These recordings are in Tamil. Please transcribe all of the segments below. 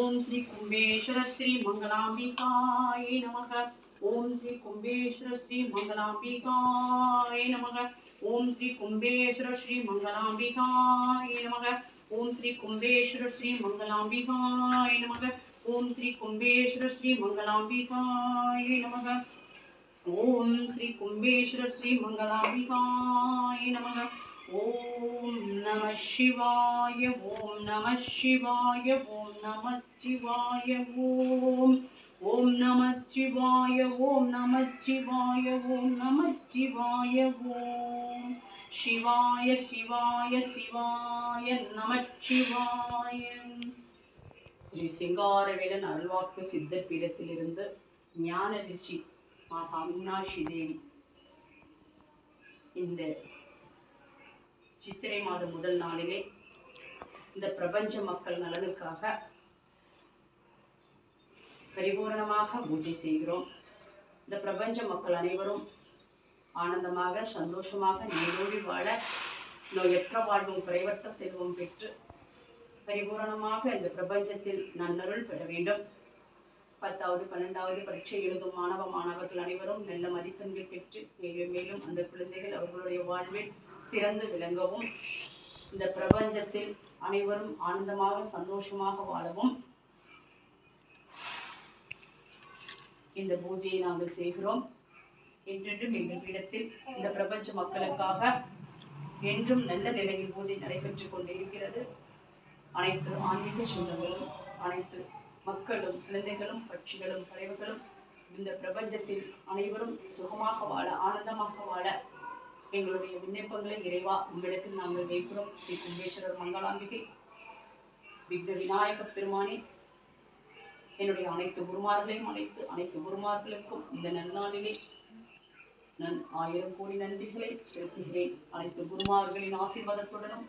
ஓம் ஸ்ரீ கும்பேஸ்வர ஸ்ரீ மங்களாம்பிகாய நமக. ஓம் ஸ்ரீ கும்பேஸ்வர ஸ்ரீ மங்களாம்பிகாய நமக. ஓம் ஸ்ரீ கும்பேஸ்வர ஸ்ரீ மங்களாம்பிகாய நமக. ஓம் ஸ்ரீ கும்பேஸ்வர ஸ்ரீ மங்களாம்பிகாய நமக. ஓம் ஸ்ரீ கும்பேஸ்வர ஸ்ரீ மங்களாம்பிகாய நமக. ஓம் ஸ்ரீ கும்பேஸ்வர ஸ்ரீ மங்களாம்பிகாய நமக. ஓம் நம சிவாய ஓம் நம சிவாய ஓம் நம சிவாய ஓம். ஓம் நம சிவாய ஓம் நம சிவாய ஓம் நம சிவாய ஓம். சிவாய சிவாய சிவாய நம சிவாய. ஸ்ரீ சிங்காரவேலன் அருள்வாக்கு சித்தர் பீடத்திலிருந்து ஞான ரிஷி மாதா மீனாட்சி தேவி. இந்த சித்திரை மாதம் முதல் நாளிலே இந்த பிரபஞ்ச மக்கள் நலனுக்காக பரிபூரணமாக பூஜை செய்கிறோம். இந்த பிரபஞ்ச மக்கள் அனைவரும் ஆனந்தமாக சந்தோஷமாக நீரோடி வாழ நோயற்ற வாழ்வும் குறைவற்ற செல்வம் பெற்று பரிபூரணமாக இந்த பிரபஞ்சத்தில் நன்னருள் பெற வேண்டும். பத்தாவது பன்னெண்டாவது பரீட்சை எழுதும் மாணவ மாணவர்கள் அனைவரும் நல்ல மதிப்பெண்கள் பெற்று மேலும் மேலும் அந்த குழந்தைகள் அவர்களுடைய வாழ்வில் சிறந்து விளங்கவும் இந்த பிரபஞ்சத்தில் அனைவரும் ஆனந்தமாக சந்தோஷமாக வாழவும் இந்த பூஜையை நாங்கள் செய்கிறோம். என்றென்றும் எங்கள் பீடத்தில் இந்த பிரபஞ்ச மக்களுக்காக என்றும் நல்ல நிலையில் பூஜை நடைபெற்றுக் கொண்டே இருக்கிறது அனைத்து ஆன்மீக சொந்தங்களும் அனைத்து மக்களும் குழந்தைகளும் பட்சிகளும் பறவைகளும் இந்த பிரபஞ்சத்தில் அனைவரும் சுகமாக வாழ ஆனந்தமாக வாழ எங்களுடைய விண்ணப்பங்களை இறைவா உங்களிடத்தில் நாங்கள் வைக்கிறோம். ஸ்ரீ கும்பேஸ்வரர் மங்களாம்பிகை விக்ன விநாயக பெருமானே. என்னுடைய அனைத்து குருமார்களையும் அனைத்து அனைத்து குருமார்களுக்கும் இந்த நன்னாளிலே நான் ஆயிரம் கோடி நன்றிகளை செலுத்துகிறேன். அனைத்து குருமார்களின் ஆசீர்வாதத்துடனும்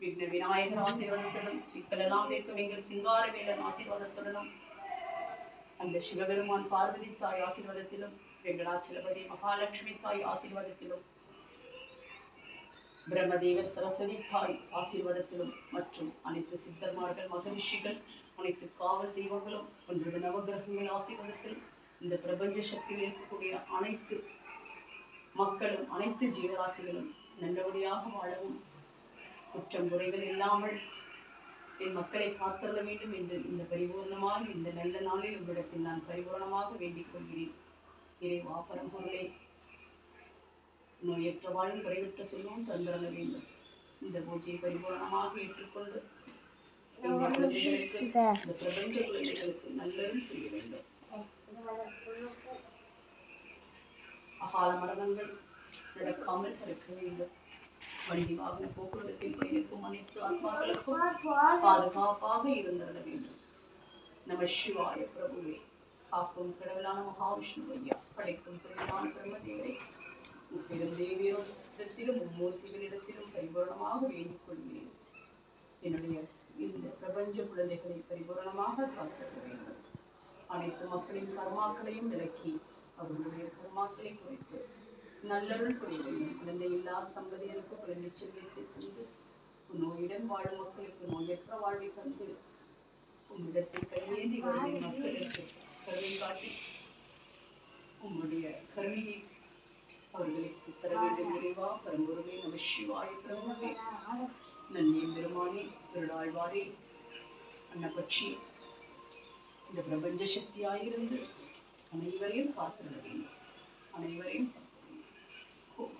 விக்ன விநாயகர் ஆசீர்வாதத்துடன் சிக்கலெல்லாம் தீர்க்கும் எங்கள் சிங்காரவேலன் ஆசீர்வாதத்துடனும். அந்த சிவபெருமான் பார்வதி தாய் ஆசீர்வாதத்திலும் வெங்கடாச்சலபதி மகாலட்சுமி தாய் ஆசீர்வாதத்திலும் பிரம்மதேவர் சரஸ்வதி தாய் ஆசீர்வாதத்திலும் மற்றும் அனைத்து சித்தர்மார்கள் மகரிஷிகள் அனைத்து காவல் தெய்வங்களும் ஒன்பது நவகிரகங்கள் ஆசீர்வாதத்திலும் இந்த பிரபஞ்ச சக்தியில் இருக்கக்கூடிய அனைத்து மக்களும் அனைத்து ஜீவராசிகளும் நல்லபடியாக வாழவும் குற்றம் குறைகள் இல்லாமல் என் மக்களை காத்தள்ள வேண்டும் என்று இந்த பரிபூர்ணமாக இந்த நல்ல நாளில் உங்களிடத்தில் நான் பரிபூர்ணமாக வேண்டிக் கொள்கிறேன். இறைவா பரம்பொருளே நோயற்ற வாழும் குறைவற்ற செல்வம் தந்திரங்க வேண்டும். இந்த பூஜையை பரிபூர்ணமாக ஏற்றுக்கொண்டு இந்த பிரபஞ்ச குழந்தைகளுக்கு நல்லதும் புரிய வேண்டும். அகால மரணங்கள் நடக்காமல் தடுக்க வேண்டும். வண்டி வாகன போக்குவரத்தில் பயணிக்கும் அனைத்து ஆத்மாக்களுக்கும் பாதுகாப்பாக இருந்திட வேண்டும். நம சிவாய பிரபுவே காக்கும் கடவுளான மகாவிஷ்ணு ஐயா படைக்கும் பெருமான பிரம்மதேவரை முப்பெரும் தேவியரிடத்திலும் மும்மூர்த்திகளிடத்திலும் பரிபூரணமாக வேண்டிக் கொள்கிறேன் என்னுடைய இந்த பிரபஞ்ச குழந்தைகளை பரிபூரணமாக காத்திருக்க வேண்டும். அனைத்து மக்களின் கர்மாக்களையும் விலக்கி அவர்களுடைய கர்மாக்களை குறைத்து நல்லருள் புரிய வேண்டும் குழந்தை இல்லாத தம்பதியருக்கு குழந்தை செல்வத்தை தந்து நோயுடன் வாழும் மக்களுக்கு நோயற்ற வாழ்வை தந்து உம்மிடத்தை கையேந்தி வரும் மக்களுக்கு கருணை காட்டி உம்முடைய கருணையை அவர்களுக்கு தர வேண்டும். இறைவா பரம்பொருளே நம சிவாய பிரபுவே நன்னிய பெருமானே திருடாழ்வாரே அன்னபட்சி இந்த பிரபஞ்ச சக்தியாயிருந்து அனைவரையும் வேண்டும் அனைவரையும் காத்திட வேண்டும். ஓம்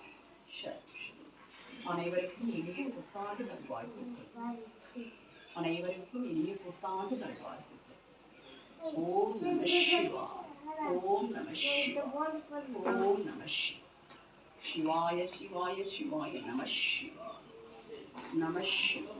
சரி, சரி. அனைவருக்கும் இனிய புத்தாண்டு நல்வாழ்த்துக்கள் அனைவருக்கும் இனிய புத்தாண்டு நல்வாழ்த்துக்கள் ஓம் நம சிவா ஓம் நம சிவாய ஓம் நம சிவாய சிவாய சிவாய நம சிவா நம சிவா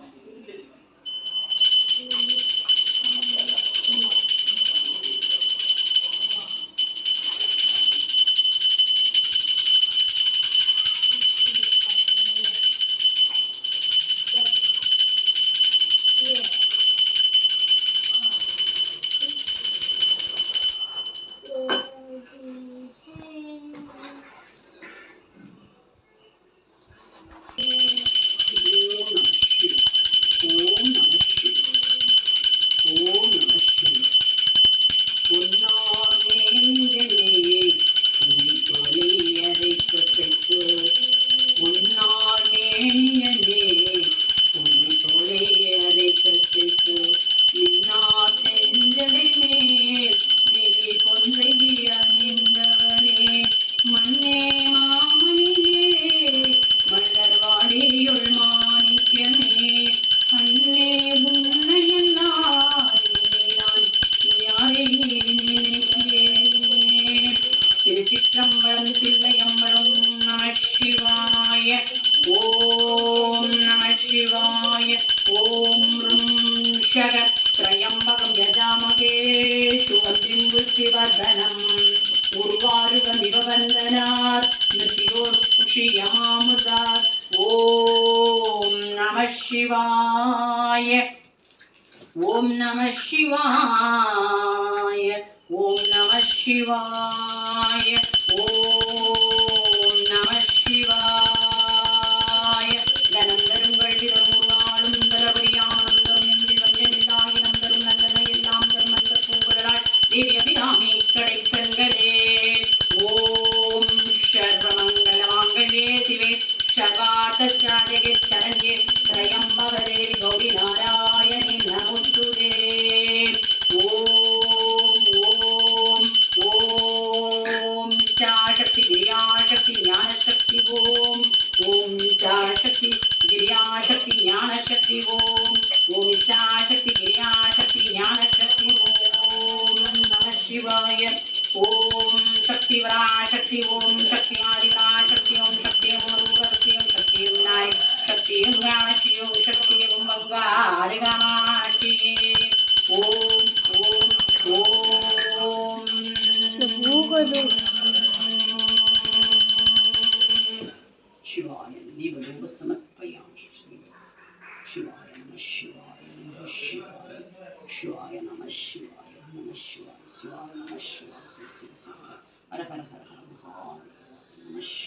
சிவாய ஓம் நம சிவாய ஓம் நம சிவாய ஓம் நம சிவாய தனம் தரும் கல்வி தரும் உருவாளும் தலபடியானம் தரும் எங்கள் வஞ்சமில்லாயினம் தரும் நல்லன எல்லாம் தரும் அந்த பூங்குழலாள் தேவி அபிராமி கடை கண்களே ஓம் சர்வமங்கல மாங்கல்யே சிவே சர்வார்த்த சாதகே சரஞ்சே शिवाय दीपरूप समर्पयामि शिवाय नमः शिवाय नमः शिवाय शिवाय नमः शिवाय नमः शिवाय शिवाय नमः शिवाय शिव शिव शिव शिव हर हर हर हर महादेव नमः शिवाय